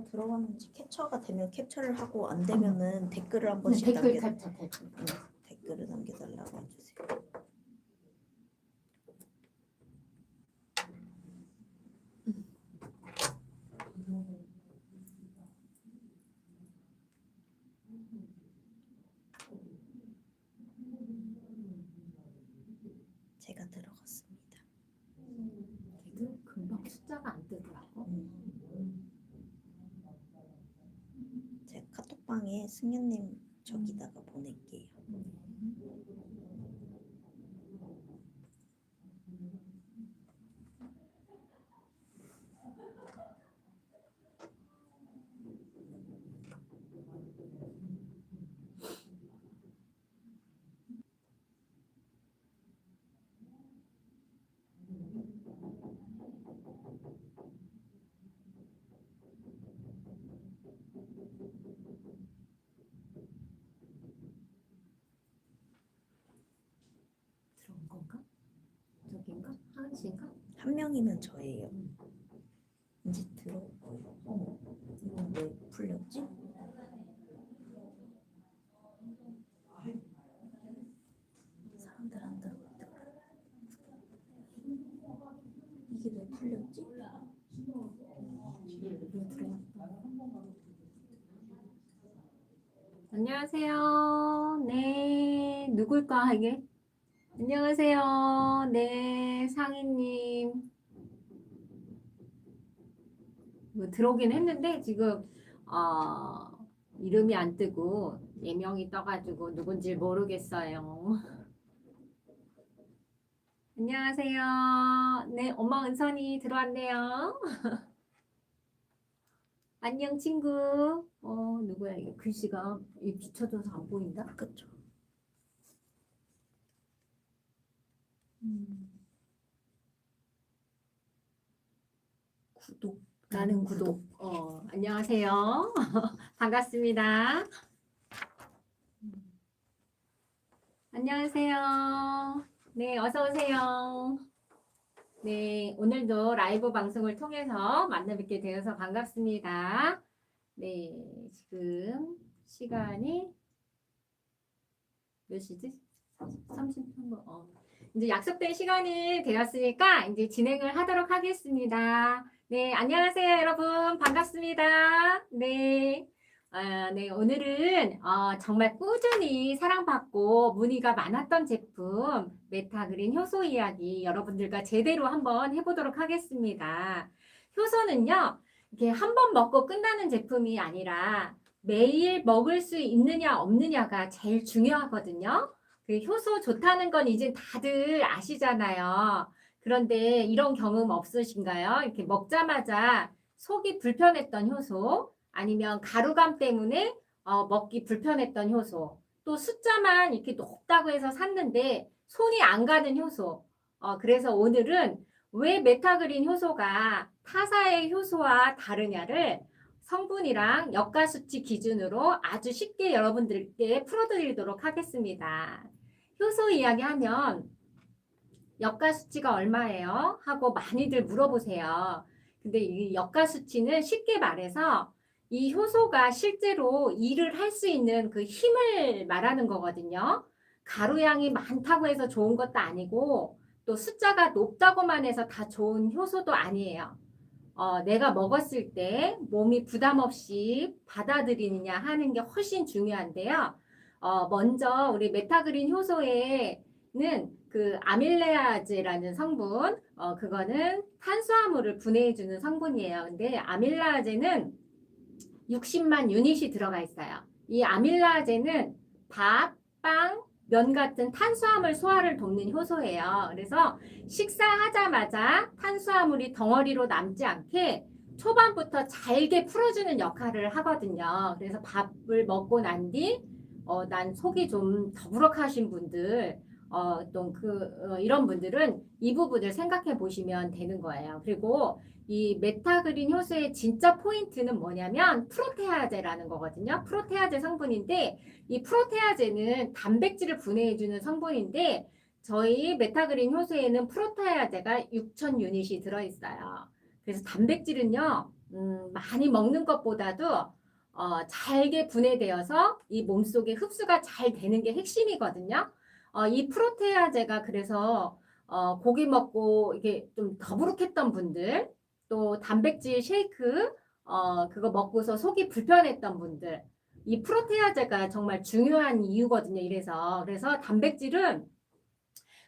누가 들어갔는지 캡처가 되면 capture를 하고 안 되면은 댓글을 한 번씩 네, 댓글 남겨 탭, 탭, 탭. 응, 댓글을 남겨달라고 해주세요. 제가 들어갔습니다. 걔도 금방 숫자가 안 뜨더라고. 음. 카톡방에 승현님 저기다가 보낼게요. 하은 씨인가? 한 명이면 저예요. 이제 들어오고요. 어머, 이건 왜 풀렸지? 사람들 안 들어오더라. 이게 왜 풀렸지? 왜 들어왔다. 안녕하세요. 네, 누굴까 이게? 안녕하세요. 네, 상희님. 뭐 들어오긴 했는데 지금 어, 이름이 안 뜨고 예명이 떠가지고 누군지 모르겠어요. 안녕하세요. 네, 엄마 은선이 들어왔네요. 안녕 친구. 어 누구야 이게 글씨가 이 비춰져서 안 보인다. 그 쵸. 구독. 나는 구독. 어 안녕하세요. 반갑습니다. 안녕하세요. 네 어서 오세요. 네 오늘도 라이브 방송을 통해서 만나 뵙게 되어서 반갑습니다. 네 지금 시간이 몇 시지? 33분. 어. 이제 약속된 시간이 되었으니까 이제 진행을 하도록 하겠습니다. 네, 안녕하세요, 여러분. 반갑습니다. 네. 아, 네, 오늘은 어, 정말 꾸준히 사랑받고 문의가 많았던 제품 메타그린 효소 이야기 여러분들과 제대로 한번 해보도록 하겠습니다. 효소는요, 이렇게 한 번 먹고 끝나는 제품이 아니라 매일 먹을 수 있느냐 없느냐가 제일 중요하거든요. 그 효소 좋다는 건 이제 다들 아시잖아요. 그런데 이런 경험 없으신가요? 이렇게 먹자마자 속이 불편했던 효소, 아니면 가루감 때문에 어, 먹기 불편했던 효소, 또 숫자만 이렇게 높다고 해서 샀는데 손이 안 가는 효소. 어, 그래서 오늘은 왜 메타그린 효소가 타사의 효소와 다르냐를 성분이랑 역가 수치 기준으로 아주 쉽게 여러분들께 풀어드리도록 하겠습니다. 효소 이야기하면 역가 수치가 얼마예요? 하고 많이들 물어보세요. 근데 이 역가 수치는 쉽게 말해서 이 효소가 실제로 일을 할 수 있는 그 힘을 말하는 거거든요. 가루양이 많다고 해서 좋은 것도 아니고 또 숫자가 높다고만 해서 다 좋은 효소도 아니에요. 어, 내가 먹었을 때 몸이 부담 없이 받아들이느냐 하는 게 훨씬 중요한데요. 어, 먼저 우리 메타그린 효소에는 그 아밀레아제라는 성분, 어, 그거는 탄수화물을 분해해주는 성분이에요. 근데 아밀라제는 60만 유닛이 들어가 있어요. 이 아밀라제는 밥, 빵, 면 같은 탄수화물 소화를 돕는 효소예요. 그래서 식사하자마자 탄수화물이 덩어리로 남지 않게 초반부터 잘게 풀어주는 역할을 하거든요. 그래서 밥을 먹고 난 뒤, 어, 난 속이 좀 더부룩하신 분들, 어, 또 그, 어, 이런 분들은 이 부분을 생각해 보시면 되는 거예요. 그리고 이 메타그린 효소의 진짜 포인트는 뭐냐면 프로테아제라는 거거든요. 프로테아제 성분인데 이 프로테아제는 단백질을 분해해주는 성분인데 저희 메타그린 효소에는 프로테아제가 6,000 유닛이 들어있어요. 그래서 단백질은요 음, 많이 먹는 것보다도 어, 잘게 분해되어서 이 몸속에 흡수가 잘 되는 게 핵심이거든요. 어, 이 프로테아제가 그래서 어, 고기 먹고 이게 좀 더부룩했던 분들, 또 단백질 쉐이크 어, 그거 먹고서 속이 불편했던 분들, 이 프로테아제가 정말 중요한 이유거든요. 이래서 그래서 단백질은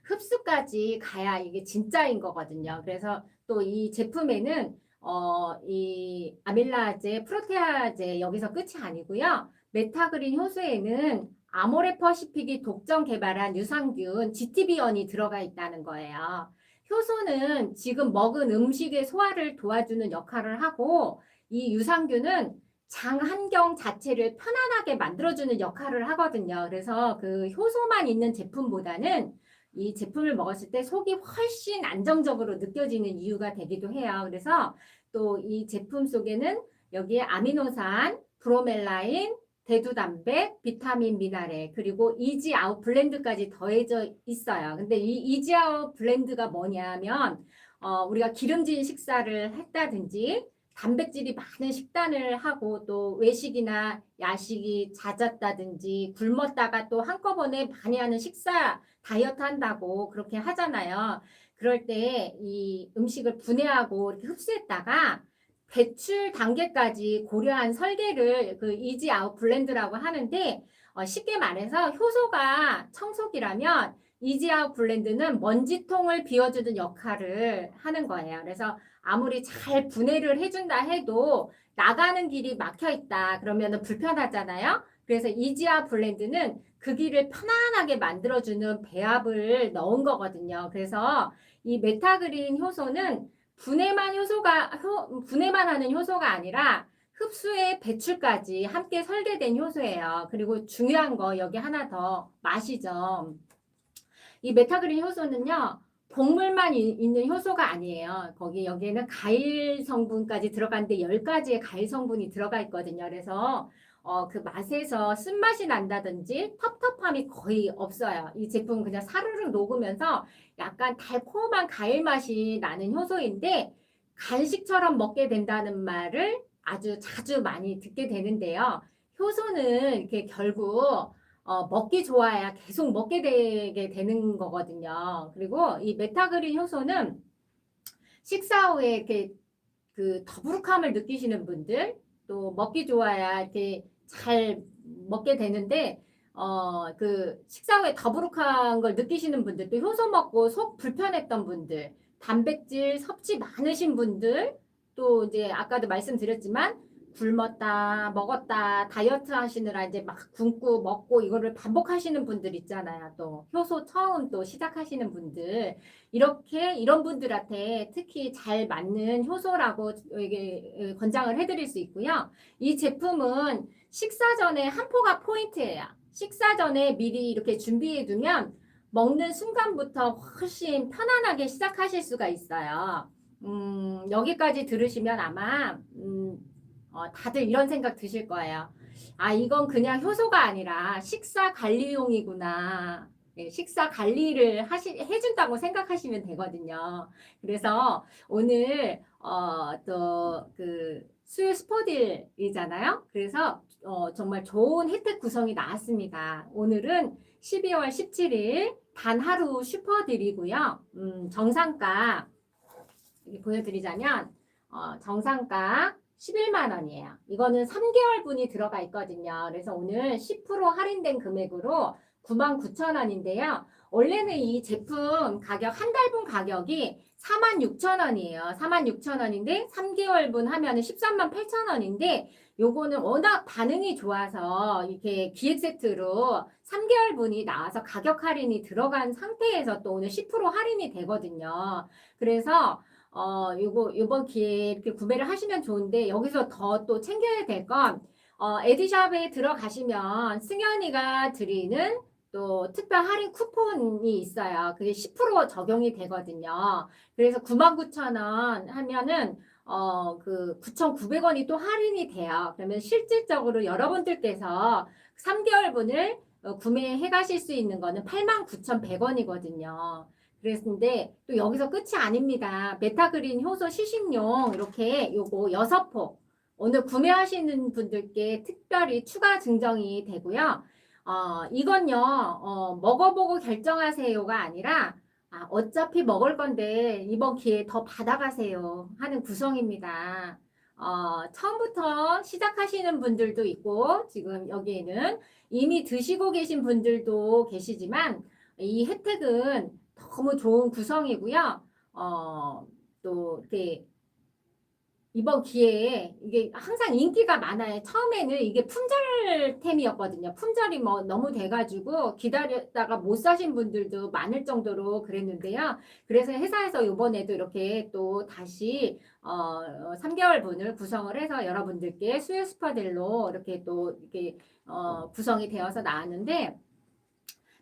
흡수까지 가야 이게 진짜인 거거든요. 그래서 또 이 제품에는 어, 이 아밀라제, 프로테아제 여기서 끝이 아니고요. 메타그린 효소에는 아모레퍼시픽이 독점 개발한 유산균 GTB연이 들어가 있다는 거예요. 효소는 지금 먹은 음식의 소화를 도와주는 역할을 하고 이 유산균은 장 환경 자체를 편안하게 만들어주는 역할을 하거든요. 그래서 그 효소만 있는 제품보다는 이 제품을 먹었을 때 속이 훨씬 안정적으로 느껴지는 이유가 되기도 해요. 그래서 또 이 제품 속에는 여기에 아미노산, 브로멜라인, 대두단백, 비타민, 미나레, 그리고 이지아웃 블렌드까지 더해져 있어요. 근데 이 이지아웃 블렌드가 뭐냐면 어, 우리가 기름진 식사를 했다든지 단백질이 많은 식단을 하고 또 외식이나 야식이 잦았다든지 굶었다가 또 한꺼번에 많이 하는 식사 다이어트 한다고 그렇게 하잖아요. 그럴 때 이 음식을 분해하고 이렇게 흡수했다가 배출 단계까지 고려한 설계를 그 이지 아웃 블렌드라고 하는데 어, 쉽게 말해서 효소가 청소기라면 이지 아웃 블렌드는 먼지통을 비워주는 역할을 하는 거예요. 그래서 아무리 잘 분해를 해준다 해도 나가는 길이 막혀 있다 그러면 불편하잖아요. 그래서 이지아 블렌드는 그 길을 편안하게 만들어주는 배합을 넣은 거거든요. 그래서 이 메타그린 효소는 분해만 효소가 효, 분해만 하는 효소가 아니라 흡수의 배출까지 함께 설계된 효소예요. 그리고 중요한 거 여기 하나 더 맛이죠. 이 메타그린 효소는요. 곡물만 이- 있는 효소가 아니에요. 거기 여기에는 가일 성분까지 들어가는데 10가지의 가일 성분이 들어가 있거든요. 그래서 어, 그 맛에서 쓴맛이 난다든지 텁텁함이 거의 없어요. 이 제품은 그냥 사르르 녹으면서 약간 달콤한 가일 맛이 나는 효소인데 간식처럼 먹게 된다는 말을 아주 자주 많이 듣게 되는데요. 효소는 이렇게 결국 어, 먹기 좋아야 계속 먹게 되게 되는 거거든요. 그리고 이 메타그린 효소는 식사 후에 이렇게 그 더부룩함을 느끼시는 분들 또 먹기 좋아야 이렇게 잘 먹게 되는데 어 그 식사 후에 더부룩한 걸 느끼시는 분들 또 효소 먹고 속 불편했던 분들 단백질 섭취 많으신 분들 또 이제 아까도 말씀드렸지만 굶었다 먹었다 다이어트 하시느라 이제 막 굶고 먹고 이거를 반복하시는 분들 있잖아요 또 효소 처음 또 시작하시는 분들 이렇게 이런 분들한테 특히 잘 맞는 효소라고 권장을 해드릴 수 있고요 이 제품은 식사 전에 한 포가 포인트예요. 식사 전에 미리 이렇게 준비해 두면 먹는 순간부터 훨씬 편안하게 시작하실 수가 있어요. 음, 여기까지 들으시면 아마 음, 어, 다들 이런 생각 드실 거예요. 아, 이건 그냥 효소가 아니라 식사 관리용이구나. 예, 식사 관리를 하시, 해준다고 생각하시면 되거든요. 그래서 오늘 어, 또 그 수요 스포딜이잖아요. 그래서 어, 정말 좋은 혜택 구성이 나왔습니다. 오늘은 12월 17일 단 하루 슈퍼딜이고요. 음, 정상가 보여드리자면 어, 정상가 11만 원이에요. 이거는 3개월 분이 들어가 있거든요. 그래서 오늘 10% 할인된 금액으로 9만 9천 원인데요. 원래는 이 제품 가격 한 달분 가격이 4만 6천 원이에요. 4만 6천 원인데 3개월분 하면 은 13만 8천 원인데 요거는 워낙 반응이 좋아서 이렇게 기획 세트로 3개월분이 나와서 가격 할인이 들어간 상태에서 또 오늘 10% 할인이 되거든요. 그래서 어 요거 요번 기회에 이렇게 구매를 하시면 좋은데 여기서 더 또 챙겨야 될 건 어, 에디샵에 들어가시면 승현이가 드리는 또 특별 할인 쿠폰이 있어요. 그게 10% 적용이 되거든요. 그래서 99,000원 하면은 어, 그 9,900원이 또 할인이 돼요. 그러면 실질적으로 여러분들께서 3개월분을 어, 구매해 가실 수 있는 거는 89,100원이거든요. 그랬는데 또 여기서 끝이 아닙니다. 베타그린 효소 시식용 이렇게 요거 여섯 포 오늘 구매하시는 분들께 특별히 추가 증정이 되고요. 어, 이건요, 어, 먹어보고 결정하세요가 아니라, 아, 어차피 먹을 건데, 이번 기회에 더 받아가세요. 하는 구성입니다. 어, 처음부터 시작하시는 분들도 있고, 지금 여기에는 이미 드시고 계신 분들도 계시지만, 이 혜택은 너무 좋은 구성이고요. 어, 또, 이렇게, 이번 기회에 이게 항상 인기가 많아요. 처음에는 이게 품절템이었거든요. 품절이 뭐 너무 돼가지고 기다렸다가 못 사신 분들도 많을 정도로 그랬는데요. 그래서 회사에서 이번에도 이렇게 또 다시 어, 3개월 분을 구성을 해서 여러분들께 수요 스파델로 이렇게 또 이렇게 어, 구성이 되어서 나왔는데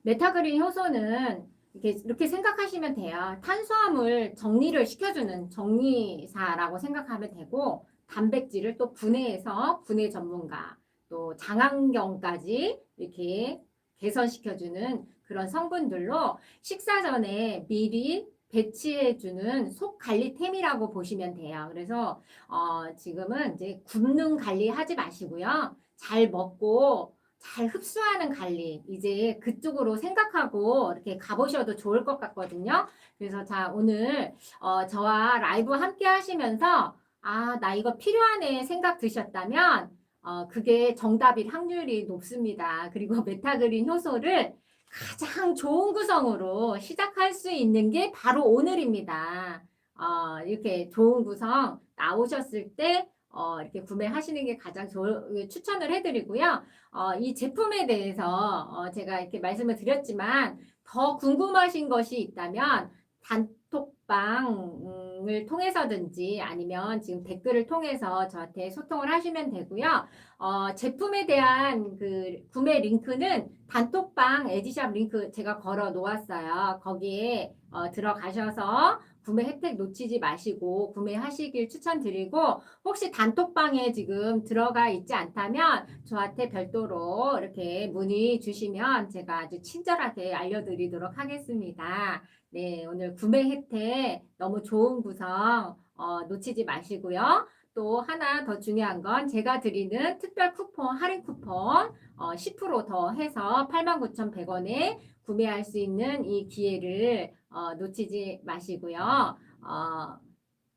메타그린 효소는 이렇게, 이렇게 생각하시면 돼요. 탄수화물 정리를 시켜주는 정리사라고 생각하면 되고, 단백질을 또 분해해서 분해 전문가, 또 장안경까지 이렇게 개선시켜주는 그런 성분들로 식사 전에 미리 배치해주는 속 관리템이라고 보시면 돼요. 그래서 어, 지금은 이제 굶는 관리 하지 마시고요. 잘 먹고 잘 흡수하는 관리 이제 그쪽으로 생각하고 이렇게 가보셔도 좋을 것 같거든요. 그래서 자 오늘 어, 저와 라이브 함께 하시면서 아 나 이거 필요하네 생각 드셨다면 어, 그게 정답일 확률이 높습니다. 그리고 메타그린 효소를 가장 좋은 구성으로 시작할 수 있는 게 바로 오늘입니다. 어, 이렇게 좋은 구성 나오셨을 때 어, 이렇게 구매하시는 게 가장 좋, 추천을 해드리고요. 어, 이 제품에 대해서 어, 제가 이렇게 말씀을 드렸지만 더 궁금하신 것이 있다면 단톡방을 통해서든지 아니면 지금 댓글을 통해서 저한테 소통을 하시면 되고요. 어, 제품에 대한 그 구매 링크는 단톡방 에디샵 링크 제가 걸어 놓았어요. 거기에 어, 들어가셔서 구매 혜택 놓치지 마시고 구매하시길 추천드리고 혹시 단톡방에 지금 들어가 있지 않다면 저한테 별도로 이렇게 문의 주시면 제가 아주 친절하게 알려드리도록 하겠습니다. 네, 오늘 구매 혜택 너무 좋은 구성 어, 놓치지 마시고요. 또 하나 더 중요한 건 제가 드리는 특별 쿠폰, 할인 쿠폰 어, 10%더 해서 89,100원에 구매할 수 있는 이 기회를 어, 놓치지 마시고요. 어,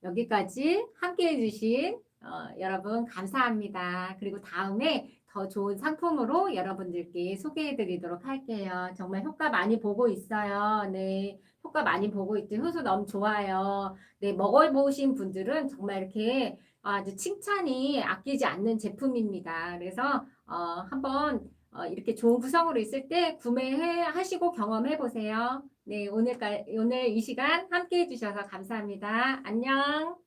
여기까지 함께 해 주신 어, 여러분 감사합니다. 그리고 다음에 더 좋은 상품으로 여러분들께 소개해 드리도록 할게요. 정말 효과 많이 보고 있어요. 네. 효과 많이 보고 있죠. 효소 너무 좋아요. 네. 먹어보신 분들은 정말 이렇게 아주 칭찬이 아끼지 않는 제품입니다. 그래서 어, 한번 어, 이렇게 좋은 구성으로 있을 때 구매해 하시고 경험해 보세요. 네, 오늘까 오늘 이 시간 함께 해주셔서 감사합니다. 안녕.